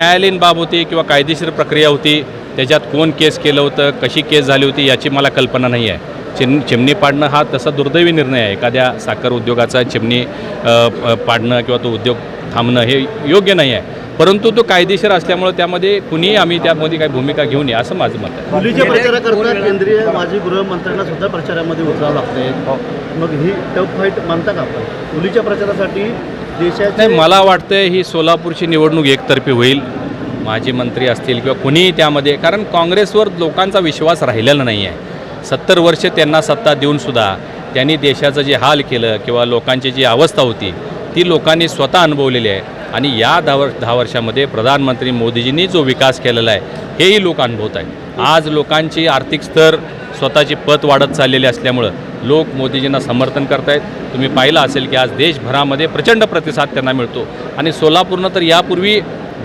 न्यायालयीन बाब होती किंवा कायदेशीर प्रक्रिया होती त्याच्यात कोण केस केलं होतं कशी केस झाली होती याची मला कल्पना नाही आहे. चिम चिमणी पाडणं हा तसा दुर्दैवी निर्णय आहे. एखाद्या साखर उद्योगाचा चिमणी पाडणं किंवा तो उद्योग थांबणं हे योग्य नाही आहे. परंतु तो कायदेशीर असल्यामुळं त्यामध्ये कुणीही आम्ही त्यामध्ये काही भूमिका घेऊ नये असं माझं मत आहे. मुलीच्या प्रचाराकरता केंद्रीय माजी गृहमंत्र्यांना सुद्धा प्रचारामध्ये उतरावं लागते मग ही टफ फाईट मानता का आपण? मुलीच्या प्रचारासाठी देशात मला वाटतं ही सोलापूरची निवडणूक एकतर्फी होईल. माजी मंत्री असतील किंवा कुणीही त्यामध्ये कारण काँग्रेसवर लोकांचा विश्वास राहिलेला नाही आहे सत्तर वर्ष त्यांना सत्ता देऊनसुद्धा त्यांनी देशाचं जे हाल केलं किंवा लोकांची जी अवस्था होती ती लोकांनी स्वतः अनुभवलेली आहे. आणि या दहा वर्ष दहा वर्षामध्ये प्रधानमंत्री मोदीजींनी जो विकास केलेला आहे हेही लोक अनुभवत आहेत. आज लोकांची आर्थिक स्तर स्वतःची पत वाढत चाललेली असल्यामुळं लोक मोदीजींना समर्थन करतायत. तुम्ही पाहिलं असेल की आज देशभरामध्ये प्रचंड प्रतिसाद त्यांना मिळतो. आणि सोलापूरनं तर यापूर्वी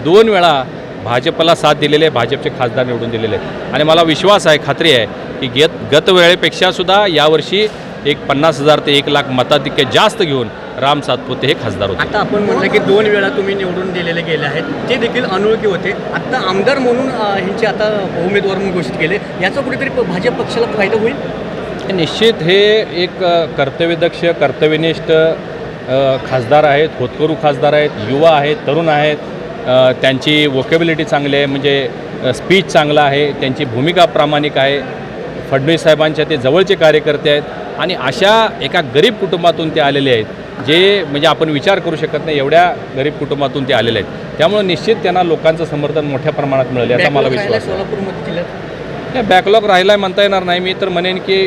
दोन वेळा भाजपला साथ दिलेले भाजपचे खासदार निवडून दिलेले आहेत. आणि मला विश्वास आहे खात्री आहे की गत गतवेळेपेक्षासुद्धा यावर्षी एक पन्नास हजार ते एक लाख मताधिक्य जास्त घेऊन राम सातपुते हे खासदार होते. आता आपण म्हटलं की दोन वेळा तुम्ही निवडून दिलेले गेले आहेत. ते देखील अनोळखी होते. आता आमदार म्हणून ह्यांचे आता उमेदवार म्हणून घोषित केले. याचा कुठेतरी भाजप पक्षाला फायदा होईल? निश्चित हे एक कर्तव्यदक्ष कर्तव्यनिष्ठ खासदार आहेत होतकरू खासदार आहेत युवा आहेत तरुण आहेत. त्यांची वोकेबिलिटी चांगली आहे. म्हणजे स्पीच चांगला आहे. त्यांची भूमिका प्रामाणिक आहे. फडणवीस साहेबांच्या ते जवळचे कार्यकर्ते आहेत आणि अशा एका गरीब कुटुंबातून ते आलेले आहेत जे म्हणजे आपण विचार करू शकत नाही एवढ्या गरीब कुटुंबातून ते आलेले आहेत. त्यामुळे निश्चित त्यांना लोकांचं समर्थन मोठ्या प्रमाणात मिळेल याचा मला विश्वास नाही बॅकलॉग राहिला म्हणता येणार नाही. मी तर म्हणेन की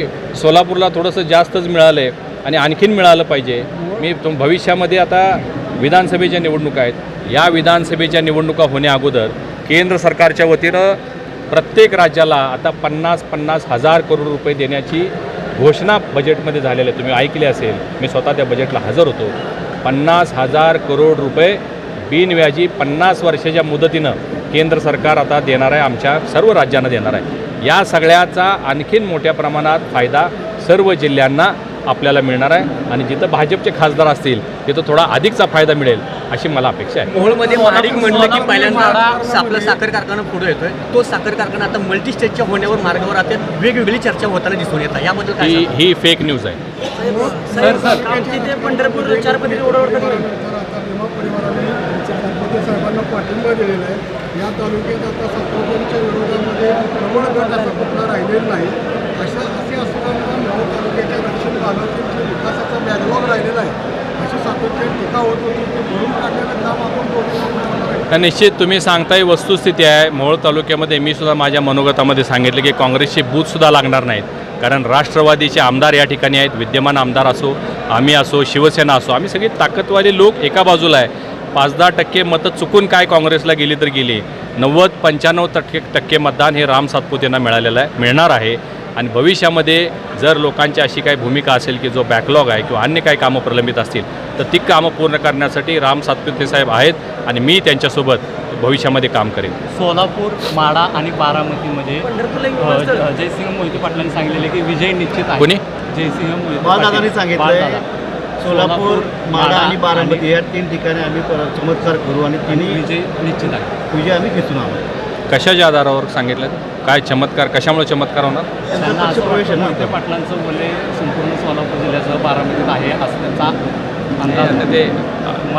सोलापूरला थोडंसं जास्तच मिळालं आहे आणि आणखीन मिळालं पाहिजे. मी तुम भविष्यामध्ये आता विधानसभेच्या निवडणुका आहेत. या विधानसभेच्या निवडणुका होण्या अगोदर केंद्र सरकारच्या वतीनं प्रत्येक राज्याला आता पन्नास पन्नास हजार करोड रुपये देण्याची घोषणा बजेटमध्ये झालेली आहे. तुम्ही ऐकले असेल मी स्वतः त्या बजेटला हजर होतो. पन्नास हजार करोड रुपये बिनव्याजी पन्नास वर्षाच्या मुदतीनं केंद्र सरकार आता देणार आहे आमच्या सर्व राज्यांना देणार आहे. या सगळ्याचा आणखीन मोठ्या प्रमाणात फायदा सर्व जिल्ह्यांना आपल्याला मिळणार आहे. आणि जिथं भाजपचे खासदार असतील तिथं थोडा अधिकचा फायदा मिळेल. अशी मला अपेक्षा आहे. मोहोळमध्ये महाडिक म्हणलं की पहिल्यांदा आपला साखर कारखाना पुढे येतोय. तो साखर कारखाना आता मल्टी स्टेजच्या होण्यावर मार्गावर आता वेगवेगळी चर्चा होताना दिसून येतात याबद्दल काय ही? ही फेक न्यूज आहे. Sir sir. पंढरपूर चार पदरी साहेबांना पाठिंबा दिलेला आहे. या तालुक्यात आता विरोधामध्ये प्रबळ गट असा कुठला राहिलेला नाही. अशा असे असताना नऊ तालुक्याच्या दक्षिण भागातील जे विकासाचा बॅकलॉग राहिलेला आहे अशी सातत्याने होत होती ते भरून काम आपण तर निश्चित तुम्ही सांगताय वस्तुस्थिती आहे. मोहोळ तालुक्यामध्ये मी सुद्धा माझ्या मनोगतामध्ये सांगितलं की काँग्रेसचे बूथसुद्धा लागणार नाहीत. कारण राष्ट्रवादीचे आमदार या ठिकाणी आहेत. विद्यमान आमदार असो आम्ही असो शिवसेना असो आम्ही सगळे ताकदवाले लोक एका बाजूला आहे. पाच दहा टक्के मतं चुकून काय काँग्रेसला गेली तर गेली. नव्वद पंच्याण्णव टक्के टक्के मतदान हे राम सातपुतेंना मिळालेलं आहे मिळणार आहे. आणि भविष्यामध्ये जर लोकांची अशी काही भूमिका असेल की जो बॅकलॉग आहे किंवा अन्य काही कामं प्रलंबित असतील तर ती कामं पूर्ण करण्यासाठी राम सातपुते साहेब आहेत आणि मी त्यांच्यासोबत भविष्यामध्ये काम करेन. सोलापूर माडा आणि बारामतीमध्ये जयसिंह मोहिते पाटलांनी सांगितलेले की विजय निश्चित आहे. कोणी? जयसिंह बाळदादा. सोलापूर माडा आणि बारामती या तीन ठिकाणी आम्ही चमत्कार करू आणि तिन्ही विजय निश्चित आहे. विजय आम्ही खेचून आहोत कशाच्या आधारावर सांगितलं? काय चमत्कार कशामुळे चमत्कार होणार? त्यांना मोहिते पाटलांचं संपूर्ण सोलापूर जिल्ह्याचं बारामतीत आहे असं त्यांचा अंदाज ते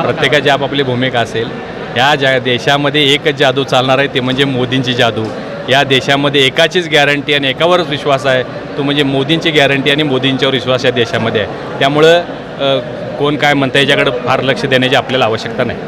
प्रत्येकाची आपापली भूमिका असेल. या जा देशामध्ये एकच जादू चालणार आहे ते म्हणजे मोदींची जादू. या देशामध्ये एकाचीच गॅरंटी आणि एकावरच विश्वास आहे तो म्हणजे मोदींची गॅरंटी आणि मोदींच्यावर विश्वास या देशामध्ये आहे. त्यामुळं कोण काय म्हणतं याच्याकडे फार लक्ष देण्याची आपल्याला आवश्यकता नाही.